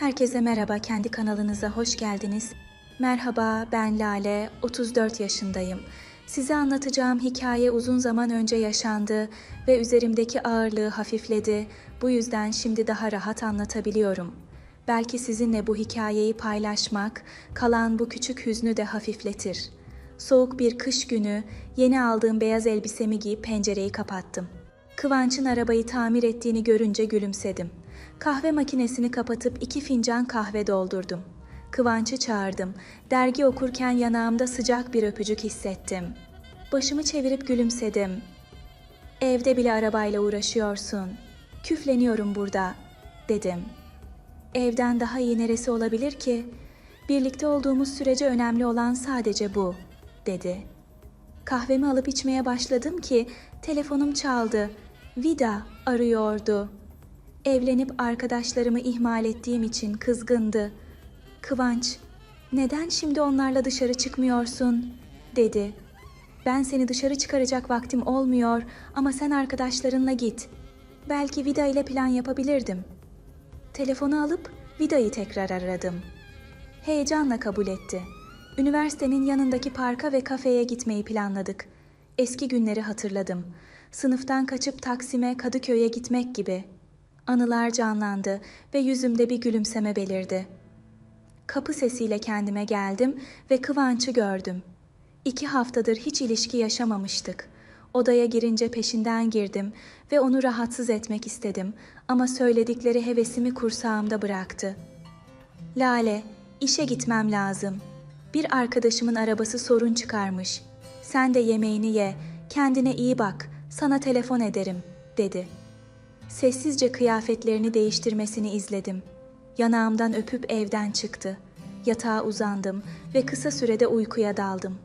Herkese merhaba, kendi kanalınıza hoş geldiniz. Merhaba, ben Lale, 34 yaşındayım. Size anlatacağım hikaye uzun zaman önce yaşandı ve üzerimdeki ağırlığı hafifledi. Bu yüzden şimdi daha rahat anlatabiliyorum. Belki sizinle bu hikayeyi paylaşmak, kalan bu küçük hüznü de hafifletir. Soğuk bir kış günü, yeni aldığım beyaz elbisemi giyip pencereyi kapattım. Kıvanç'ın arabayı tamir ettiğini görünce gülümsedim. Kahve makinesini kapatıp iki fincan kahve doldurdum. Kıvanç'ı çağırdım. Dergi okurken yanağımda sıcak bir öpücük hissettim. Başımı çevirip gülümsedim. Evde bile arabayla uğraşıyorsun. Küfleniyorum burada, dedim. Evden daha iyi neresi olabilir ki? Birlikte olduğumuz sürece önemli olan sadece bu, dedi. Kahvemi alıp içmeye başladım ki telefonum çaldı. Vida arıyordu. Evlenip arkadaşlarımı ihmal ettiğim için kızgındı. Kıvanç, neden şimdi onlarla dışarı çıkmıyorsun? dedi. Ben seni dışarı çıkaracak vaktim olmuyor ama sen arkadaşlarınla git. Belki Vida ile plan yapabilirdim. Telefonu alıp Vida'yı tekrar aradım. Heyecanla kabul etti. Üniversitenin yanındaki parka ve kafeye gitmeyi planladık. Eski günleri hatırladım. Sınıftan kaçıp Taksim'e, Kadıköy'e gitmek gibi. Anılar canlandı ve yüzümde bir gülümseme belirdi. Kapı sesiyle kendime geldim ve Kıvanç'ı gördüm. İki haftadır hiç ilişki yaşamamıştık. Odaya girince peşinden girdim ve onu rahatsız etmek istedim ama söyledikleri hevesimi kursağımda bıraktı. Lale, işe gitmem lazım. Bir arkadaşımın arabası sorun çıkarmış. Sen de yemeğini ye, kendine iyi bak, sana telefon ederim, dedi. Sessizce kıyafetlerini değiştirmesini izledim. Yanağımdan öpüp evden çıktı. Yatağa uzandım ve kısa sürede uykuya daldım.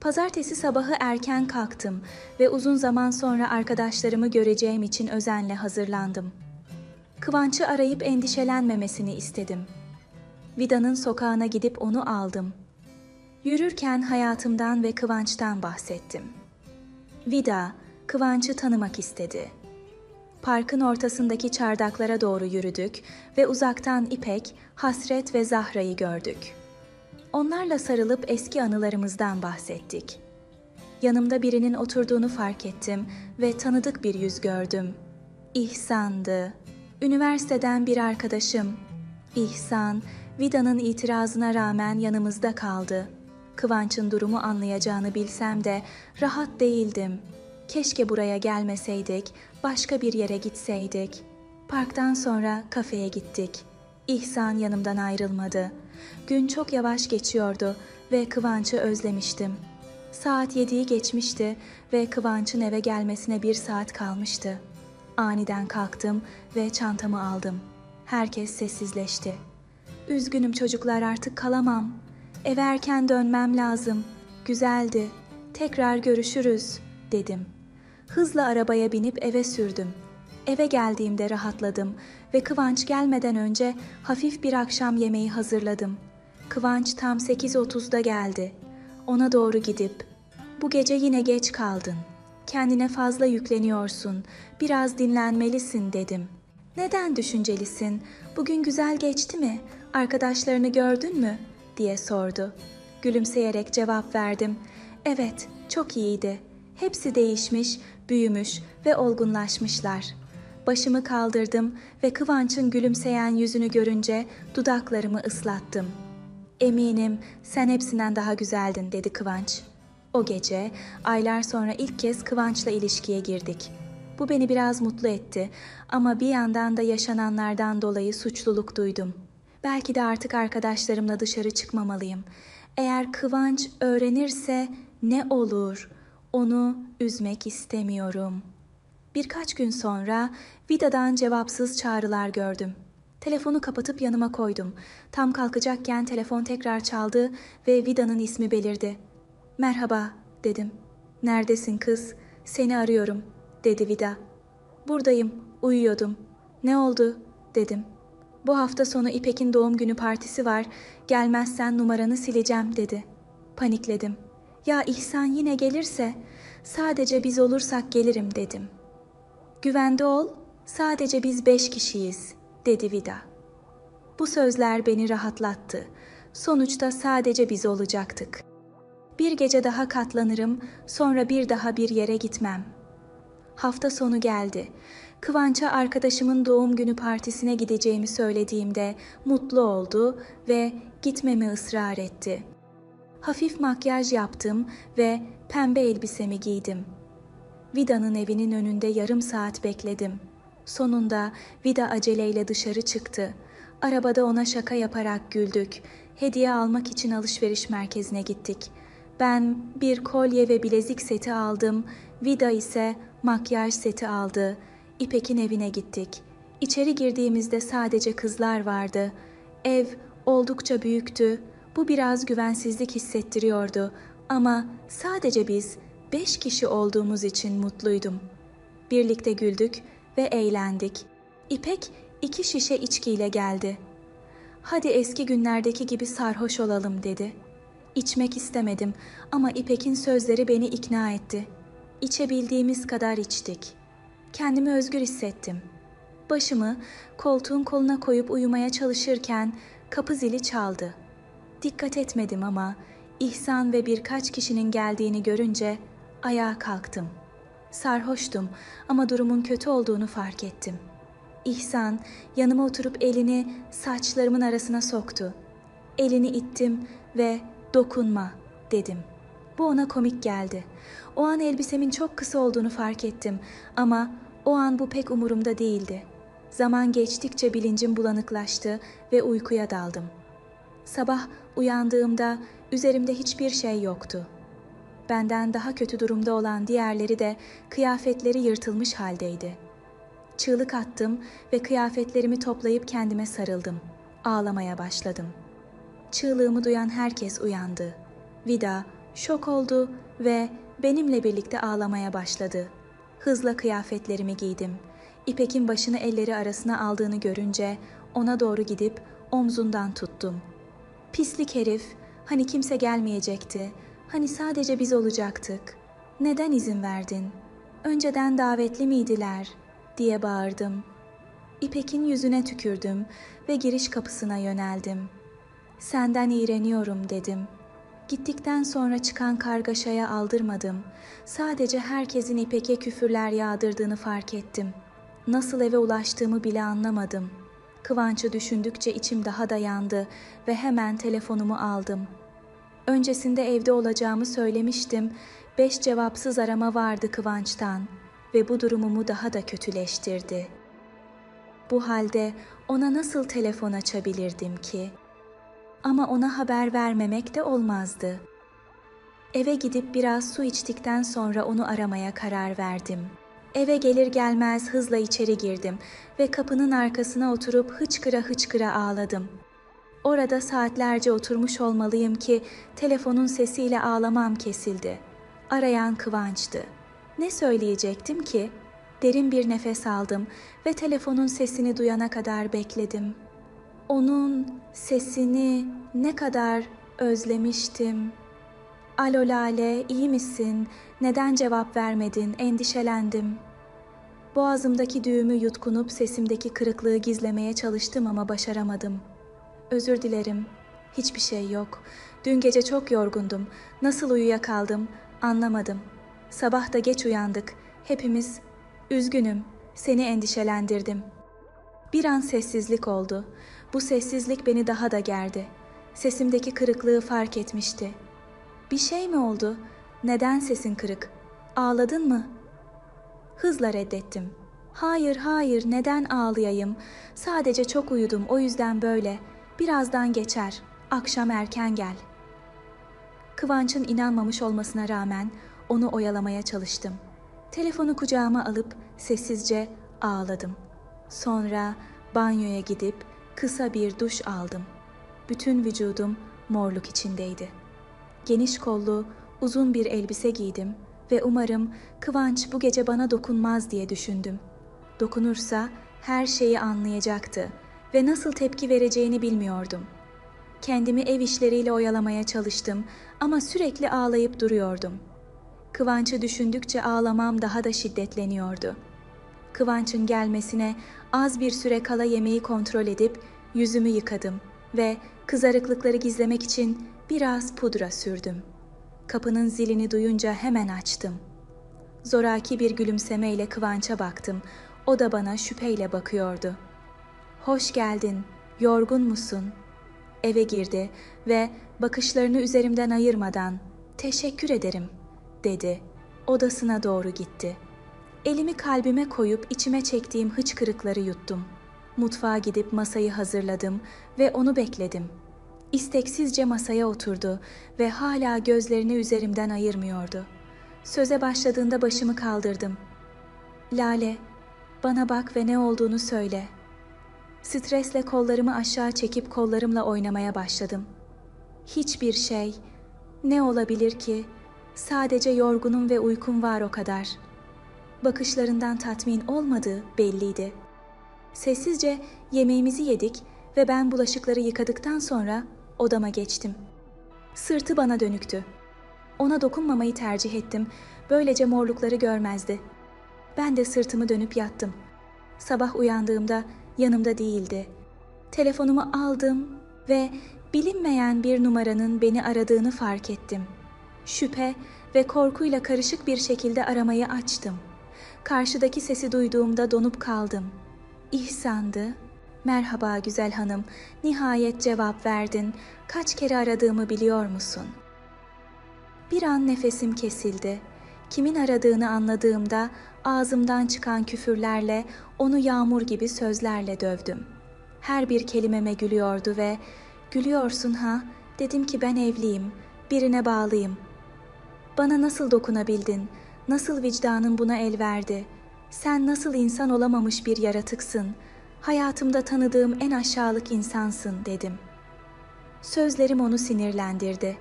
Pazartesi sabahı erken kalktım ve uzun zaman sonra arkadaşlarımı göreceğim için özenle hazırlandım. Kıvanç'ı arayıp endişelenmemesini istedim. Vida'nın sokağına gidip onu aldım. Yürürken hayatımdan ve Kıvanç'tan bahsettim. Vida, Kıvanç'ı tanımak istedi. Parkın ortasındaki çardaklara doğru yürüdük ve uzaktan İpek, Hasret ve Zahra'yı gördük. Onlarla sarılıp eski anılarımızdan bahsettik. Yanımda birinin oturduğunu fark ettim ve tanıdık bir yüz gördüm. İhsan'dı. Üniversiteden bir arkadaşım. İhsan, Vida'nın itirazına rağmen yanımızda kaldı. Kıvanç'ın durumu anlayacağını bilsem de rahat değildim. Keşke buraya gelmeseydik, başka bir yere gitseydik. Parktan sonra kafeye gittik. İhsan yanımdan ayrılmadı. Gün çok yavaş geçiyordu ve Kıvanç'ı özlemiştim. Saat yediyi geçmişti ve Kıvanç'ın eve gelmesine bir saat kalmıştı. Aniden kalktım ve çantamı aldım. Herkes sessizleşti. Üzgünüm çocuklar artık kalamam. Eve erken dönmem lazım. Güzeldi. Tekrar görüşürüz, dedim. Hızla arabaya binip eve sürdüm. Eve geldiğimde rahatladım ve Kıvanç gelmeden önce hafif bir akşam yemeği hazırladım. Kıvanç tam 8.30'da geldi. Ona doğru gidip, bu gece yine geç kaldın. Kendine fazla yükleniyorsun, biraz dinlenmelisin dedim. Neden düşüncelisin? Bugün güzel geçti mi? Arkadaşlarını gördün mü? diye sordu. Gülümseyerek cevap verdim. Evet, çok iyiydi. Hepsi değişmiş, büyümüş ve olgunlaşmışlar. Başımı kaldırdım ve Kıvanç'ın gülümseyen yüzünü görünce dudaklarımı ıslattım. Eminim sen hepsinden daha güzeldin dedi Kıvanç. O gece aylar sonra ilk kez Kıvanç'la ilişkiye girdik. Bu beni biraz mutlu etti ama bir yandan da yaşananlardan dolayı suçluluk duydum. Belki de artık arkadaşlarımla dışarı çıkmamalıyım. Eğer Kıvanç öğrenirse ne olur? Onu üzmek istemiyorum. Birkaç gün sonra Vida'dan cevapsız çağrılar gördüm. Telefonu kapatıp yanıma koydum. Tam kalkacakken telefon tekrar çaldı ve Vida'nın ismi belirdi. Merhaba dedim. Neredesin kız? Seni arıyorum dedi Vida. Buradayım, uyuyordum. Ne oldu? dedim. Bu hafta sonu İpek'in doğum günü partisi var. Gelmezsen numaranı sileceğim dedi. Panikledim. Ya İhsan yine gelirse? Sadece biz olursak gelirim dedim. Güvende ol, sadece biz beş kişiyiz, dedi Vida. Bu sözler beni rahatlattı. Sonuçta sadece biz olacaktık. Bir gece daha katlanırım, sonra bir daha bir yere gitmem. Hafta sonu geldi. Kıvanç'a arkadaşımın doğum günü partisine gideceğimi söylediğimde mutlu oldu ve gitmemi ısrar etti. Hafif makyaj yaptım ve pembe elbisemi giydim. Vida'nın evinin önünde yarım saat bekledim. Sonunda Vida aceleyle dışarı çıktı. Arabada ona şaka yaparak güldük. Hediye almak için alışveriş merkezine gittik. Ben bir kolye ve bilezik seti aldım. Vida ise makyaj seti aldı. İpek'in evine gittik. İçeri girdiğimizde sadece kızlar vardı. Ev oldukça büyüktü. Bu biraz güvensizlik hissettiriyordu ama sadece biz beş kişi olduğumuz için mutluydum. Birlikte güldük ve eğlendik. İpek iki şişe içkiyle geldi. Hadi eski günlerdeki gibi sarhoş olalım dedi. İçmek istemedim ama İpek'in sözleri beni ikna etti. İçebildiğimiz kadar içtik. Kendimi özgür hissettim. Başımı koltuğun koluna koyup uyumaya çalışırken kapı zili çaldı. Dikkat etmedim ama İhsan ve birkaç kişinin geldiğini görünce ayağa kalktım. Sarhoştum ama durumun kötü olduğunu fark ettim. İhsan yanıma oturup elini saçlarımın arasına soktu. Elini ittim ve dokunma dedim. Bu ona komik geldi. O an elbisemin çok kısa olduğunu fark ettim ama o an bu pek umurumda değildi. Zaman geçtikçe bilincim bulanıklaştı ve uykuya daldım. Sabah uyandığımda üzerimde hiçbir şey yoktu. Benden daha kötü durumda olan diğerleri de kıyafetleri yırtılmış haldeydi. Çığlık attım ve kıyafetlerimi toplayıp kendime sarıldım. Ağlamaya başladım. Çığlığımı duyan herkes uyandı. Vida şok oldu ve benimle birlikte ağlamaya başladı. Hızla kıyafetlerimi giydim. İpek'in başını elleri arasına aldığını görünce ona doğru gidip omzundan tuttum. Pislik herif, hani kimse gelmeyecekti, hani sadece biz olacaktık. Neden izin verdin? Önceden davetli miydiler?'' diye bağırdım. İpek'in yüzüne tükürdüm ve giriş kapısına yöneldim. Senden iğreniyorum dedim. Gittikten sonra çıkan kargaşaya aldırmadım. Sadece herkesin İpek'e küfürler yağdırdığını fark ettim. Nasıl eve ulaştığımı bile anlamadım. Kıvanç'ı düşündükçe içim daha da yandı ve hemen telefonumu aldım. Öncesinde evde olacağımı söylemiştim. Beş cevapsız arama vardı Kıvanç'tan ve bu durumumu daha da kötüleştirdi. Bu halde ona nasıl telefon açabilirdim ki? Ama ona haber vermemek de olmazdı. Eve gidip biraz su içtikten sonra onu aramaya karar verdim. Eve gelir gelmez hızla içeri girdim ve kapının arkasına oturup hıçkıra hıçkıra ağladım. Orada saatlerce oturmuş olmalıyım ki telefonun sesiyle ağlamam kesildi. Arayan Kıvanç'tı. Ne söyleyecektim ki? Derin bir nefes aldım ve telefonun sesini duyana kadar bekledim. Onun sesini ne kadar özlemiştim. Alo Lale, iyi misin? Neden cevap vermedin? Endişelendim. Boğazımdaki düğümü yutkunup sesimdeki kırıklığı gizlemeye çalıştım ama başaramadım. Özür dilerim. Hiçbir şey yok. Dün gece çok yorgundum. Nasıl uyuyakaldım anlamadım.'' Sabah da geç uyandık. Hepimiz üzgünüm. Seni endişelendirdim. Bir an sessizlik oldu. Bu sessizlik beni daha da gerdi. Sesimdeki kırıklığı fark etmişti. Bir şey mi oldu? Neden sesin kırık? Ağladın mı? Hızla reddettim. Hayır, hayır, neden ağlayayım? Sadece çok uyudum, o yüzden böyle. Birazdan geçer. Akşam erken gel. Kıvanç'ın inanmamış olmasına rağmen onu oyalamaya çalıştım. Telefonu kucağıma alıp sessizce ağladım. Sonra banyoya gidip kısa bir duş aldım. Bütün vücudum morluk içindeydi. Geniş kollu, uzun bir elbise giydim ve umarım Kıvanç bu gece bana dokunmaz diye düşündüm. Dokunursa her şeyi anlayacaktı ve nasıl tepki vereceğini bilmiyordum. Kendimi ev işleriyle oyalamaya çalıştım ama sürekli ağlayıp duruyordum.'' Kıvanç'ı düşündükçe ağlamam daha da şiddetleniyordu. Kıvanç'ın gelmesine az bir süre kala yemeği kontrol edip Yüzümü yıkadım ve kızarıklıkları gizlemek için biraz pudra sürdüm. Kapının zilini duyunca hemen açtım. Zoraki bir gülümsemeyle Kıvanç'a baktım. O da bana şüpheyle bakıyordu. Hoş geldin, yorgun musun? Eve girdi ve bakışlarını üzerimden ayırmadan teşekkür ederim dedi. Odasına doğru gitti. Elimi kalbime koyup içime çektiğim hıçkırıkları yuttum. Mutfağa gidip masayı hazırladım ve onu bekledim. İsteksizce masaya oturdu ve hala gözlerini üzerimden ayırmıyordu. Söze başladığında başımı kaldırdım. Lale, bana bak ve ne olduğunu söyle. Stresle kollarımı aşağı çekip kollarımla oynamaya başladım. Hiçbir şey, ne olabilir ki? Sadece yorgunum ve uykum var o kadar. Bakışlarından tatmin olmadığı belliydi. Sessizce yemeğimizi yedik ve ben bulaşıkları yıkadıktan sonra odama geçtim. Sırtı bana dönüktü. Ona dokunmamayı tercih ettim. Böylece morlukları görmezdi. Ben de sırtımı dönüp yattım. Sabah uyandığımda yanımda değildi. Telefonumu aldım ve bilinmeyen bir numaranın beni aradığını fark ettim. Şüphe ve korkuyla karışık bir şekilde aramayı açtım. Karşıdaki sesi duyduğumda donup kaldım. İhsan'dı. Merhaba güzel hanım, nihayet cevap verdin. Kaç kere aradığımı biliyor musun? Bir an nefesim kesildi. Kimin aradığını anladığımda ağzımdan çıkan küfürlerle onu yağmur gibi sözlerle dövdüm. Her bir kelimeme gülüyordu ve "Gülüyorsun ha?" Dedim ki ben evliyim, birine bağlıyım. Bana nasıl dokunabildin? Nasıl vicdanın buna el verdi? Sen nasıl insan olamamış bir yaratıksın? Hayatımda tanıdığım en aşağılık insansın dedim. Sözlerim onu sinirlendirdi.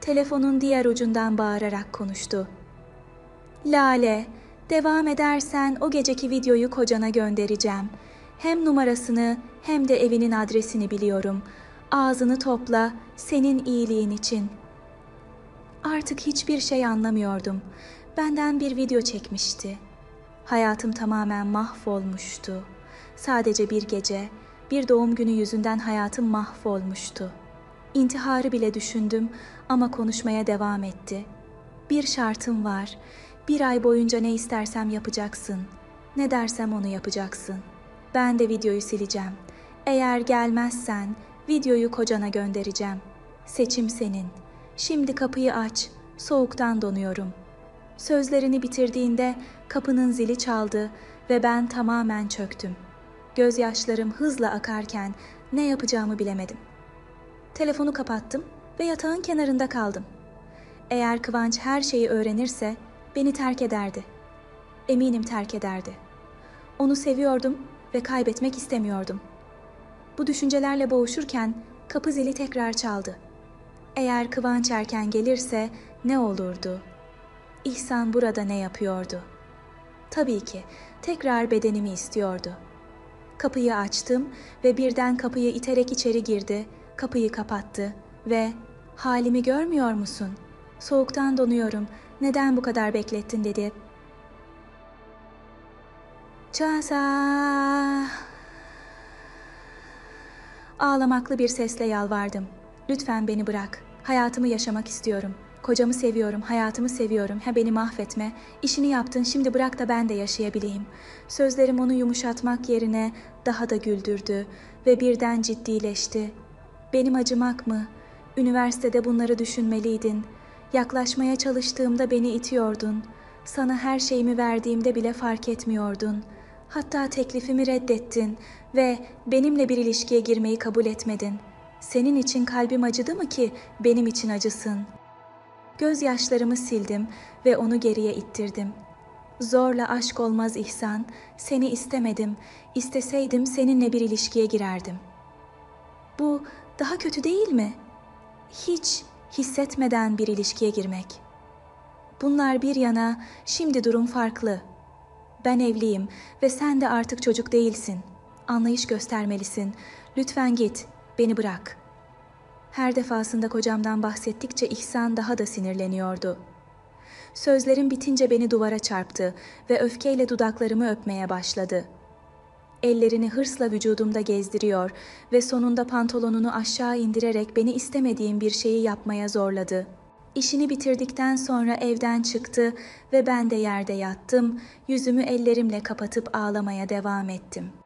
Telefonun diğer ucundan bağırarak konuştu. Lale, devam edersen o geceki videoyu kocana göndereceğim. Hem numarasını hem de evinin adresini biliyorum. Ağzını topla, senin iyiliğin için. Artık hiçbir şey anlamıyordum. Benden bir video çekmişti. Hayatım tamamen mahvolmuştu. Sadece bir gece, bir doğum günü yüzünden hayatım mahvolmuştu. İntiharı bile düşündüm ama konuşmaya devam etti. Bir şartım var. Bir ay boyunca ne istersem yapacaksın. Ne dersem onu yapacaksın. Ben de videoyu sileceğim. Eğer gelmezsen videoyu kocana göndereceğim. Seçim senin. Şimdi kapıyı aç. Soğuktan donuyorum. Sözlerini bitirdiğinde kapının zili çaldı ve ben tamamen çöktüm. Gözyaşlarım hızla akarken ne yapacağımı bilemedim. Telefonu kapattım ve yatağın kenarında kaldım. Eğer Kıvanç her şeyi öğrenirse beni terk ederdi. Eminim terk ederdi. Onu seviyordum ve kaybetmek istemiyordum. Bu düşüncelerle boğuşurken kapı zili tekrar çaldı. Eğer Kıvanç erken gelirse ne olurdu? İhsan burada ne yapıyordu? Tabii ki tekrar bedenimi istiyordu. Kapıyı açtım ve birden kapıyı iterek içeri girdi, kapıyı kapattı ve "Halimi görmüyor musun? Soğuktan donuyorum. Neden bu kadar beklettin?" dedi. Casa. Ağlamaklı bir sesle yalvardım. Lütfen beni bırak. Hayatımı yaşamak istiyorum. Kocamı seviyorum, hayatımı seviyorum. Ha beni mahvetme. İşini yaptın, şimdi bırak da ben de yaşayabileyim. Sözlerim onu yumuşatmak yerine daha da güldürdü ve birden ciddileşti. Benim acımak mı? Üniversitede bunları düşünmeliydin. Yaklaşmaya çalıştığımda beni itiyordun. Sana her şeyimi verdiğimde bile fark etmiyordun. Hatta teklifimi reddettin ve benimle bir ilişkiye girmeyi kabul etmedin. Senin için kalbim acıdı mı ki benim için acısın? Gözyaşlarımı sildim ve onu geriye ittirdim. Zorla aşk olmaz İhsan, seni istemedim. İsteseydim seninle bir ilişkiye girerdim. Bu daha kötü değil mi? Hiç hissetmeden bir ilişkiye girmek. Bunlar bir yana, şimdi durum farklı. Ben evliyim ve sen de artık çocuk değilsin. Anlayış göstermelisin. Lütfen git, beni bırak.'' Her defasında kocamdan bahsettikçe İhsan daha da sinirleniyordu. Sözlerim bitince beni duvara çarptı ve öfkeyle dudaklarımı öpmeye başladı. ellerini hırsla vücudumda gezdiriyor ve sonunda pantolonunu aşağı indirerek beni istemediğim bir şeyi yapmaya zorladı. İşini bitirdikten sonra evden çıktı ve ben de yerde yattım, yüzümü ellerimle kapatıp ağlamaya devam ettim.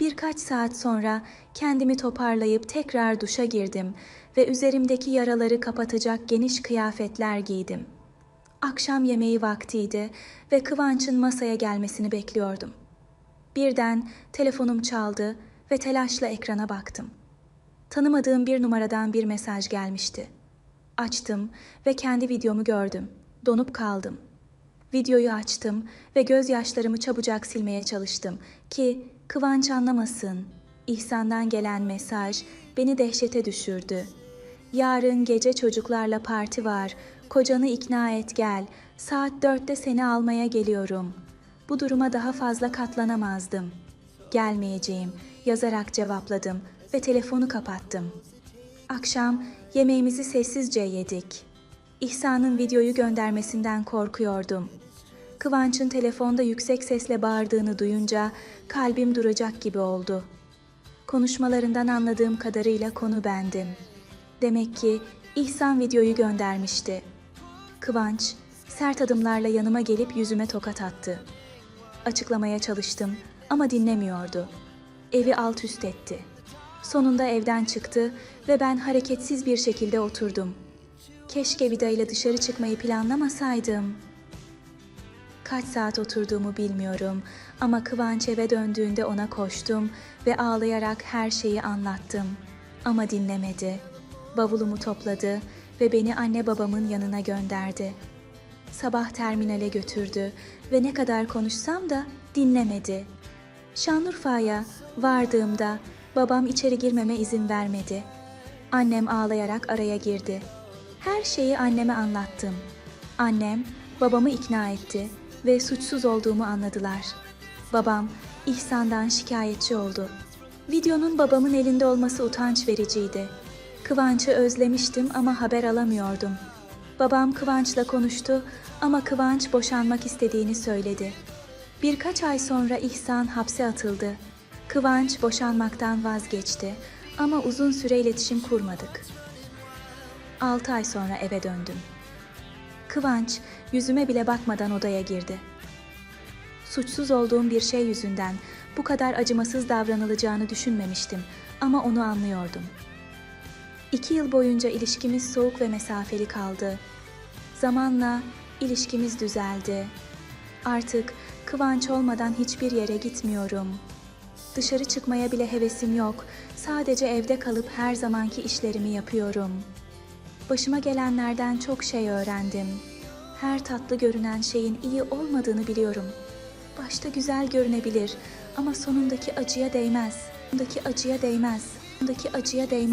Birkaç saat sonra kendimi toparlayıp tekrar duşa girdim ve üzerimdeki yaraları kapatacak geniş kıyafetler giydim. Akşam yemeği vaktiydi ve Kıvanç'ın masaya gelmesini bekliyordum. Birden telefonum çaldı ve telaşla ekrana baktım. Tanımadığım bir numaradan bir mesaj gelmişti. Açtım ve kendi videomu gördüm. Donup kaldım. Videoyu açtım ve gözyaşlarımı çabucak silmeye çalıştım ki Kıvanç anlamasın. İhsan'dan gelen mesaj beni dehşete düşürdü. Yarın gece çocuklarla parti var. Kocanı ikna et gel. Saat dörtte seni almaya geliyorum. Bu duruma daha fazla katlanamazdım. Gelmeyeceğim yazarak cevapladım ve telefonu kapattım. Akşam yemeğimizi sessizce yedik. İhsan'ın videoyu göndermesinden korkuyordum. Kıvanç'ın telefonda yüksek sesle bağırdığını duyunca kalbim duracak gibi oldu. Konuşmalarından anladığım kadarıyla konu bendim. Demek ki İhsan videoyu göndermişti. Kıvanç sert adımlarla yanıma gelip yüzüme tokat attı. Açıklamaya çalıştım ama dinlemiyordu. Evi alt üst etti. Sonunda evden çıktı ve ben hareketsiz bir şekilde oturdum. Keşke Vida ile dışarı çıkmayı planlamasaydım. Kaç saat oturduğumu bilmiyorum ama Kıvanç eve döndüğünde ona koştum ve ağlayarak her şeyi anlattım. Ama dinlemedi. Bavulumu topladı ve beni anne babamın yanına gönderdi. Sabah terminale götürdü ve ne kadar konuşsam da dinlemedi. Şanlıurfa'ya vardığımda babam içeri girmeme izin vermedi. Annem ağlayarak araya girdi. Her şeyi anneme anlattım. Annem babamı ikna etti ve suçsuz olduğumu anladılar. Babam İhsan'dan şikayetçi oldu. Videonun babamın elinde olması utanç vericiydi. Kıvanç'ı özlemiştim ama haber alamıyordum. Babam Kıvanç'la konuştu ama Kıvanç boşanmak istediğini söyledi. Birkaç ay sonra İhsan hapse atıldı. Kıvanç boşanmaktan vazgeçti ama uzun süre iletişim kurmadık. 6 ay sonra eve döndüm. Kıvanç yüzüme bile bakmadan odaya girdi. Suçsuz olduğum bir şey yüzünden bu kadar acımasız davranılacağını düşünmemiştim ama onu anlıyordum. İki yıl boyunca ilişkimiz soğuk ve mesafeli kaldı. Zamanla ilişkimiz düzeldi. Artık Kıvanç olmadan hiçbir yere gitmiyorum. Dışarı çıkmaya bile hevesim yok. Sadece evde kalıp her zamanki işlerimi yapıyorum. Başıma gelenlerden çok şey öğrendim. Her tatlı görünen şeyin iyi olmadığını biliyorum. Başta güzel görünebilir ama sonundaki acıya değmez. Sonundaki acıya değmez. Sonundaki acıya değmez.